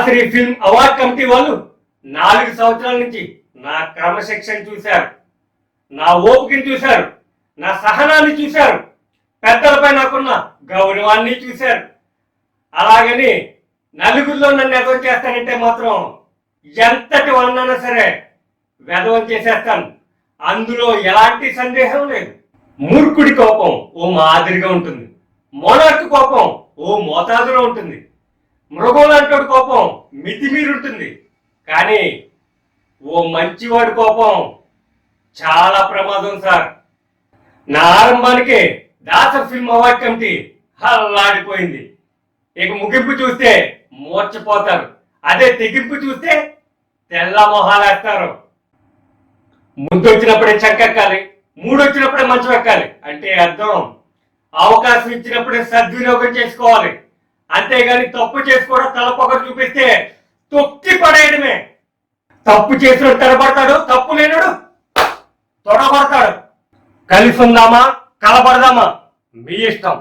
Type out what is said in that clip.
Dasari film award committee వాళ్ళు నాలుగు సంవత్సరాల నుంచి నా క్రమశిక్షణ చూశారు. నా ఓపికని చూశారు. నా సహనాన్ని చూశారు. పెద్దలపై నాకున్న గౌరవాన్ని చూశారు. అలాగని నలుగురిలో నన్ను ఎదవం చేస్తానంటే మాత్రం ఎంతటి వాళ్ళనైనా సరే వెదవం చేసేస్తాను. అందులో ఎలాంటి సందేహం లేదు. మూర్ఖుడి కోపం ఓ మాదిరిగా ఉంటుంది. మోనార్క్ కోపం ఓ మోతాదులో ఉంటుంది. మృగం కోపం. మితిమీరి ఉంటుంది కానీ ఓ మంచివాడి కోపం చాలా ప్రమాదం సార్. నా ఆరంభానికే దాస ఫిల్మ్ అవార్డ్ కమిటీ హల్లాడిపోయింది ఇక ముగింపు చూస్తే మూర్చపోతారు. అదే తెగింపు చూస్తే తెల్ల మొహాలేస్తారు ముందు వచ్చినప్పుడే చంకెక్కాలి మూడు వచ్చినప్పుడే మంచం ఎక్కాలి. అంటే అర్థం? అవకాశం ఇచ్చినప్పుడే సద్వినియోగం చేసుకోవాలి. అంతేగాని తప్పు చేసుకోవడం తలపొగరు చూపిస్తే తొక్కి పడేయడమే. తప్పు చేసిన తడబడతాడు తప్పు లేనుడు తొడబడతాడు కలిసి ఉందామా? కలబడదామా మీ ఇష్టం.